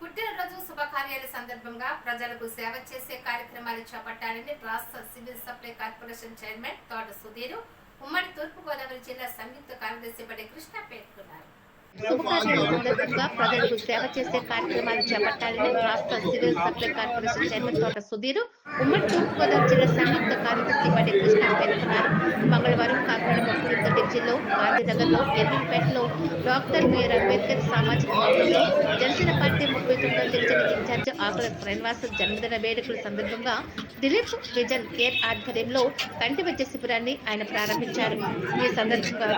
పుట్టినరోజు శుభకార్యాల సందర్భంగా ప్రజలకు సేవ చేసే కార్యక్రమాలు చేపట్టాలని రాష్ట్ర civil supply corporation chairman Thota Sudheer ఉమ్మడి తూర్పుగోదావరి జిల్లా సంయుక్త కార్యదర్శి బడి కృష్ణ పేర్కొన్నారు. శుభకార్యాల ప్రజలకు సేవ చేసే కార్యక్రమాలు చేపట్టాలని రాష్ట్ర civil supply corporation chairman Thota Sudheer ఉమ్మడి తూర్పుగోదావరి జిల్లా సంయుక్త కార్యదర్శి బడి కృష్ణ పేర్కొన్నారు. మంగళవారం కాకినాడ ముఖ్యమంత్రి బ్రిడ్జిలో గాంధీనగర్లో ఎర్రపేటలో డాక్టర్ బిఆర్ అంబేద్కర్ సామాజిక భవనంలో జనసేన పార్టీ ముప్పై తొమ్మిదవ డివిజన్ ఇన్ఛార్జ్ ఆకుల శ్రీనివాస్ జన్మదిన వేడుకల సందర్భంగా దిలీప్ విజన్ కేర్ ఆధ్వర్యంలో కంటి వైద్య శిబిరాన్ని ఆయన ప్రారంభించారు. ఈ సందర్భంగా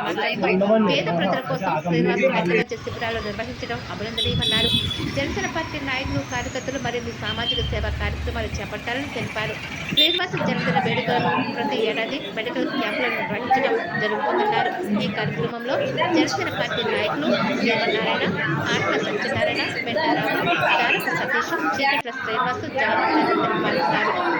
పేద ప్రజల కోసం శ్రీనివాస్ చిత్రాలు శిబిరాలు నిర్వహించడం అభినందనీయమన్నారు జనసేన పార్టీ నాయకులు కార్యకర్తలు మరిన్ని సామాజిక సేవా కార్యక్రమాలు చేపట్టాలని తెలిపారు. శ్రీనివాస జన్మదిన వేడుకలను ప్రతి ఏడాది మెడికల్ క్యాంపులను నిర్వహించడం జరుగుతుందన్నారు. ఈ కార్యక్రమంలో జనసేన పార్టీ నాయకులు దేవనారాయణ ఆత్మ సత్యనారాయణ వెంటారావు తారక సతీష్ చీకట్ల శ్రీనివాసు జాగ్రత్త పాల్గొన్నారు.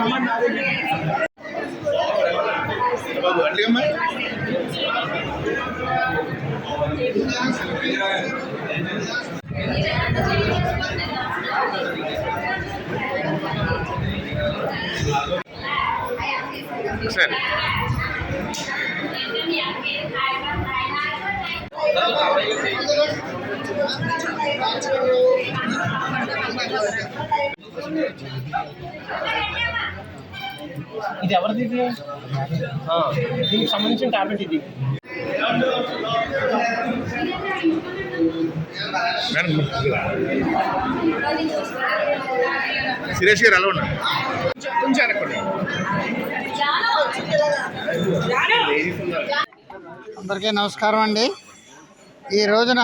আমার సరే ఇది ఎవరిది ఇది ఆ, దీనికి సంబంధించిన టాబ్లెట్ ఇది మేడం సురేష్ గారు ఎలా ఉన్నారు కొంచెం వెనక్కండి. అందరికీ నమస్కారం అండి. ఈ రోజున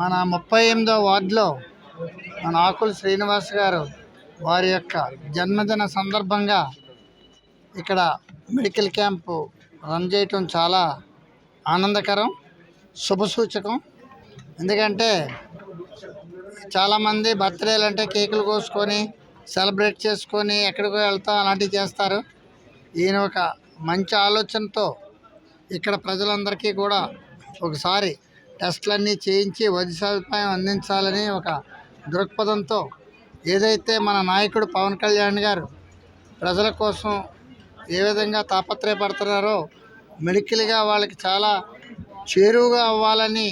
మన ముప్పై ఎనిమిదో వార్డులో మన ఆకుల శ్రీనివాస్ గారు వారి యొక్క జన్మదిన సందర్భంగా ఇక్కడ మెడికల్ క్యాంపు రన్ చేయటం చాలా ఆనందకరం శుభసూచకం ఎందుకంటే చాలామంది బర్త్డేలు అంటే కేకులు కోసుకొని సెలబ్రేట్ చేసుకొని ఎక్కడికో వెళ్తాం అలాంటివి చేస్తారు. ఈయన ఒక మంచి ఆలోచనతో ఇక్కడ ప్రజలందరికీ కూడా ఒకసారి టెస్టులన్నీ చేయించి వైద్య సదుపాయం అందించాలని ఒక దృక్పథంతో ఏదైతే మన నాయకుడు పవన్ కళ్యాణ్ గారు ప్రజల కోసం ఏ విధంగా తాపత్రయపడుతున్నారో మెడికల్గా వాళ్ళకి చాలా చేరువుగా అవ్వాలని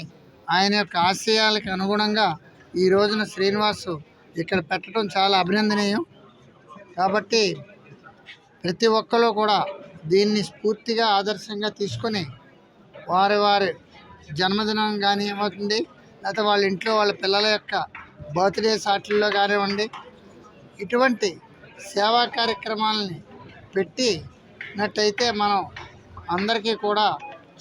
ఆయన యొక్క ఆశయాలకు అనుగుణంగా ఈ రోజున శ్రీనివాసు ఇక్కడ పెట్టడం చాలా అభినందనీయం. కాబట్టి ప్రతి ఒక్కరు కూడా దీన్ని స్ఫూర్తిగా ఆదర్శంగా తీసుకొని వారి వారి జన్మదినం కానివ్వండి లేకపోతే వాళ్ళ ఇంట్లో వాళ్ళ పిల్లల యొక్క బర్త్డే సాటిల్లో కానివ్వండి ఇటువంటి సేవా కార్యక్రమాలని పెట్టినట్టయితే మనం అందరికీ కూడా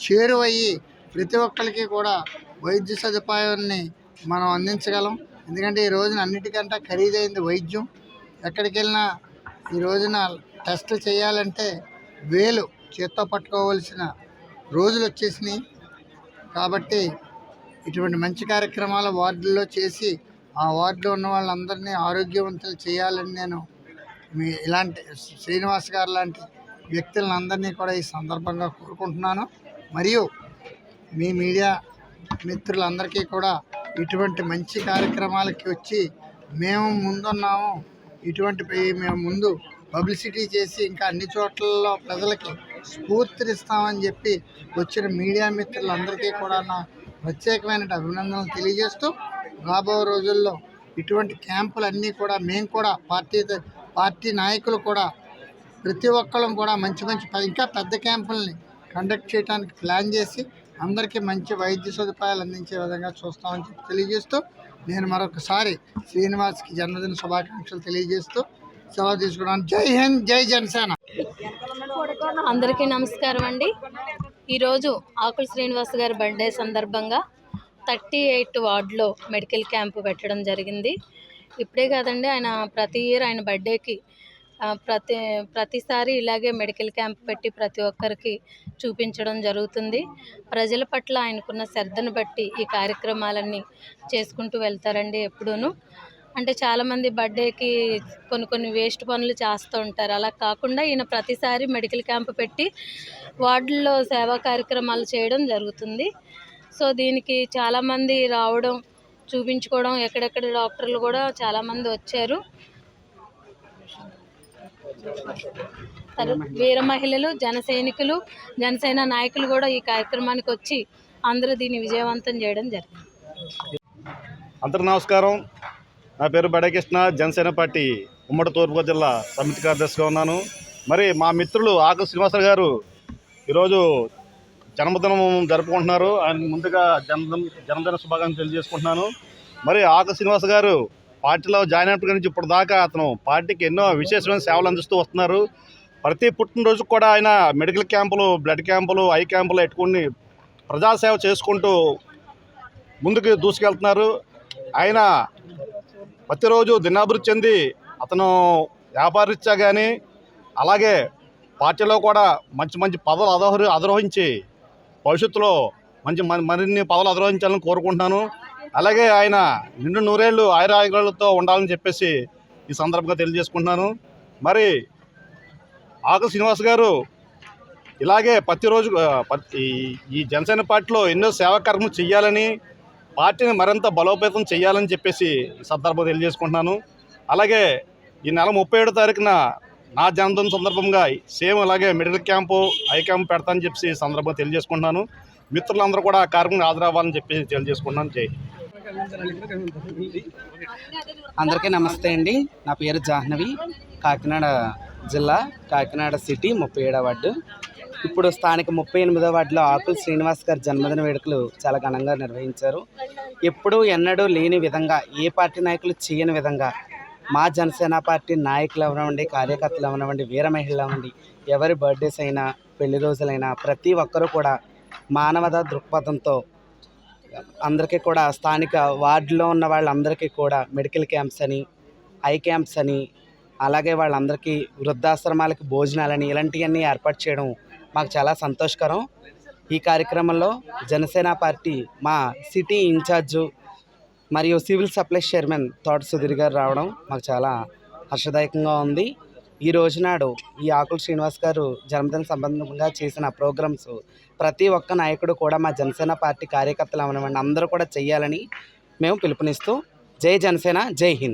చేరువయ్యి ప్రతి ఒక్కరికి కూడా వైద్య సదుపాయాన్ని మనం అందించగలం. ఎందుకంటే ఈ రోజున అన్నిటికంటే ఖరీదైంది వైద్యం. ఎక్కడికి వెళ్ళినా ఈ రోజున టెస్టులు చేయాలంటే వేలు చేత్తో పట్టుకోవాల్సిన రోజులు వచ్చేసినాయి. కాబట్టి ఇటువంటి మంచి కార్యక్రమాలు వార్డుల్లో చేసి ఆ వార్డులో ఉన్న వాళ్ళందరినీ ఆరోగ్యవంతులు చేయాలని నేను మీ ఇలాంటి శ్రీనివాస్ గారు లాంటి వ్యక్తులను అందరినీ కూడా ఈ సందర్భంగా కోరుకుంటున్నాను. మరియు మీ మీడియా మిత్రులందరికీ కూడా ఇటువంటి మంచి కార్యక్రమాలకి వచ్చి మేము ముందున్నాము. ఇటువంటి మేము ముందు పబ్లిసిటీ చేసి ఇంకా అన్ని చోట్లలో ప్రజలకి స్ఫూర్తినిస్తామని చెప్పి వచ్చిన మీడియా మిత్రులందరికీ కూడా నా ప్రత్యేకమైన అభినందనలు తెలియజేస్తూ రాబో రోజుల్లో ఇటువంటి క్యాంపులు అన్నీ కూడా మేము కూడా పార్టీ పార్టీ నాయకులు కూడా ప్రతి ఒక్కళ్ళం కూడా మంచి మంచి ఇంకా పెద్ద క్యాంపుల్ని కండక్ట్ చేయడానికి ప్లాన్ చేసి అందరికీ మంచి వైద్య సదుపాయాలు అందించే విధంగా చూస్తామని చెప్పి తెలియజేస్తూ నేను మరొకసారి శ్రీనివాస్కి జన్మదిన శుభాకాంక్షలు తెలియజేస్తూ సెలవు తీసుకున్నాను జై హింద్ జై జనసేన. అందరికీ నమస్కారం అండి. ఈరోజు ఆకుల శ్రీనివాస్ గారి బర్త్డే సందర్భంగా థర్టీ ఎయిట్ వార్డులో మెడికల్ క్యాంపు పెట్టడం జరిగింది. ఇప్పుడే కాదండి ఆయన ప్రతి ఇయర్ ఆయన బర్త్డేకి ప్రతి ప్రతిసారి ఇలాగే మెడికల్ క్యాంప్ పెట్టి ప్రతి ఒక్కరికి చూపించడం జరుగుతుంది. ప్రజల పట్ల ఆయనకున్న శ్రద్ధను బట్టి ఈ కార్యక్రమాలన్నీ చేసుకుంటూ వెళ్తారండి ఎప్పుడూను. అంటే చాలామంది బర్త్డేకి కొన్ని కొన్ని వేస్ట్ పనులు చేస్తూ ఉంటారు. అలా కాకుండా ఈయన ప్రతిసారి మెడికల్ క్యాంప్ పెట్టి వార్డుల్లో సేవా కార్యక్రమాలు చేయడం జరుగుతుంది. సో దీనికి చాలామంది రావడం చూపించుకోవడం ఎక్కడెక్కడ డాక్టర్లు కూడా చాలామంది వచ్చారు. వీర మహిళలు జన సైనికులు జనసేన నాయకులు కూడా ఈ కార్యక్రమానికి వచ్చి అందరూ దీన్ని విజయవంతం చేయడం జరిగింది. అందరు నమస్కారం. నా పేరు బడకృష్ణ జనసేన పార్టీ ఉమ్మడి తూర్పుగోదావరి జిల్లా సమితి కార్యదర్శిగా ఉన్నాను. మరి మా మిత్రులు ఆకు శ్రీనివాసరావు గారు ఈరోజు జన్మదినం జరుపుకుంటున్నారు. ఆయన ముందుగా జన్మదిన జన్మదిన శుభాకాంక్షలు తెలియజేసుకుంటున్నాను. మరి ఆకు శ్రీనివాస్ గారు పార్టీలో జాయిన్ అయినప్పటి నుంచి ఇప్పుడు దాకా అతను పార్టీకి ఎన్నో విశేషమైన సేవలు అందిస్తూ వస్తున్నారు. ప్రతి పుట్టినరోజు కూడా ఆయన మెడికల్ క్యాంపులు బ్లడ్ క్యాంపులు ఐ క్యాంపులు పెట్టుకుని ప్రజాసేవ చేసుకుంటూ ముందుకు దూసుకెళ్తున్నారు. ఆయన ప్రతిరోజు దినాభివృద్ధి చెంది అతను వ్యాపారరీత్యా కానీ అలాగే పార్టీలో కూడా మంచి మంచి పదవులు అదోహరి అధిరోహించి భవిష్యత్తులో మంచి మరి- మరిన్ని పదవులు అధిరోహించాలని కోరుకుంటున్నాను. అలాగే ఆయన నిండు నూరేళ్ళు ఆయురాయులతో ఉండాలని చెప్పేసి ఈ సందర్భంగా తెలియజేసుకుంటున్నాను. మరి ఆకు శ్రీనివాస్ గారు ఇలాగే ప్రతిరోజు ఈ- జనసేన పార్టీలో ఎన్నో సేవా కార్యక్రమం చేయాలని పార్టీని మరింత బలోపేతం చేయాలని చెప్పేసి ఈ సందర్భంగా తెలియజేసుకుంటున్నాను. అలాగే ఈ నెల ముప్పై ఏడో తారీఖున నా జన్మదిన సందర్భంగా సేమ్ అలాగే మిడిల్ క్యాంపు ఐ క్యాంప్ పెడతానని చెప్పి సందర్భంగా తెలియజేసుకుంటున్నాను. మిత్రులందరూ కూడా ఆ కార్యక్రమం హాజరవ్వాలని చెప్పి తెలియజేసుకుంటున్నాను. జై అందరికీ నమస్తే అండి. నా పేరు జాహ్నవి. కాకినాడ జిల్లా కాకినాడ సిటీ ముప్పై ఏడవ వార్డు. ఇప్పుడు స్థానిక ముప్పై ఎనిమిదో వార్డులో ఆకుల శ్రీనివాస్ గారి జన్మదిన వేడుకలు చాలా ఘనంగా నిర్వహించారు. ఎప్పుడూ ఎన్నడూ లేని విధంగా ఏ పార్టీ నాయకులు చేయని విధంగా మా జనసేన పార్టీ నాయకులు అవనివ్వండి కార్యకర్తలు అవనివ్వండి వీర మహిళలు అవ్వండి ఎవరి బర్త్డేస్ అయినా పెళ్ళి రోజులైనా ప్రతి ఒక్కరూ కూడా మానవత దృక్పథంతో అందరికీ కూడా స్థానిక వార్డులో ఉన్న వాళ్ళందరికీ కూడా మెడికల్ క్యాంప్స్ అని ఐ క్యాంప్స్ అని అలాగే వాళ్ళందరికీ వృద్ధాశ్రమాలకి భోజనాలని ఇలాంటివన్నీ ఏర్పాటు చేయడం మాకు చాలా సంతోషకరం. ఈ కార్యక్రమంలో జనసేన పార్టీ మా సిటీ ఇన్ఛార్జు మరియు civil supplies chairman Thota Sudheer గారు రావడం మాకు చాలా హర్షదాయకంగా ఉంది. ఈ రోజునాడు ఈ ఆకుల శ్రీనివాస్ గారు జన్మదిన సంబంధంగా చేసిన ప్రోగ్రామ్స్ ప్రతి ఒక్క నాయకుడు కూడా మా జనసేన పార్టీ కార్యకర్తలు అవనివ్వండి అందరూ కూడా చెయ్యాలని మేము పిలుపునిస్తూ జై జనసేన జై హింద్.